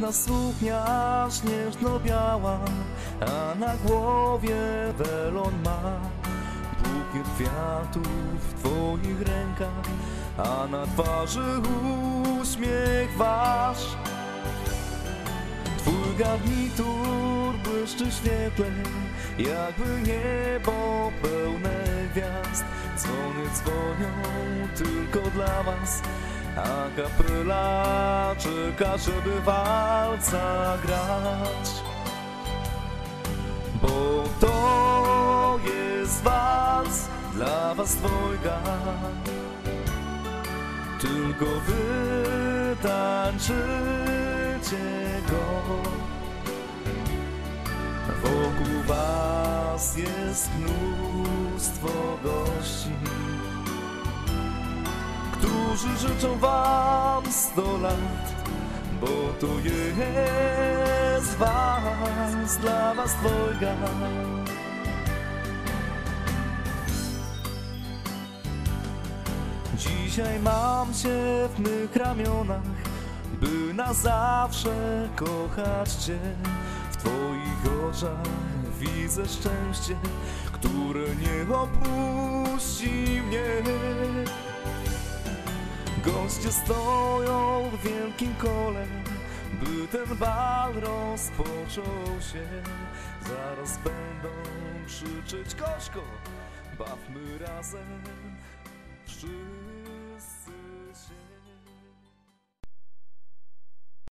Piękna suknia śnieżno-biała, a na głowie welon ma. Bukiet kwiatów w twoich rękach, a na twarzy uśmiech wasz. Twój garnitur błyszczy świetle, jakby niebo pełne gwiazd. Dzwony dzwonią tylko dla was, a kapela czeka, żeby walca grać. Bo to jest wals dla was dwojga, tylko wy tańczycie go. Wokół was jest mnóstwo gości, którzy życzą wam sto lat, bo to jest was dla was dwojga. Dzisiaj mam cię w mych ramionach, by na zawsze kochać cię. W twoich oczach widzę szczęście, które nie opuści mnie. Goście stoją w wielkim kole, by ten bal rozpoczął się. Zaraz będą krzyczeć Kośko, bawmy razem przy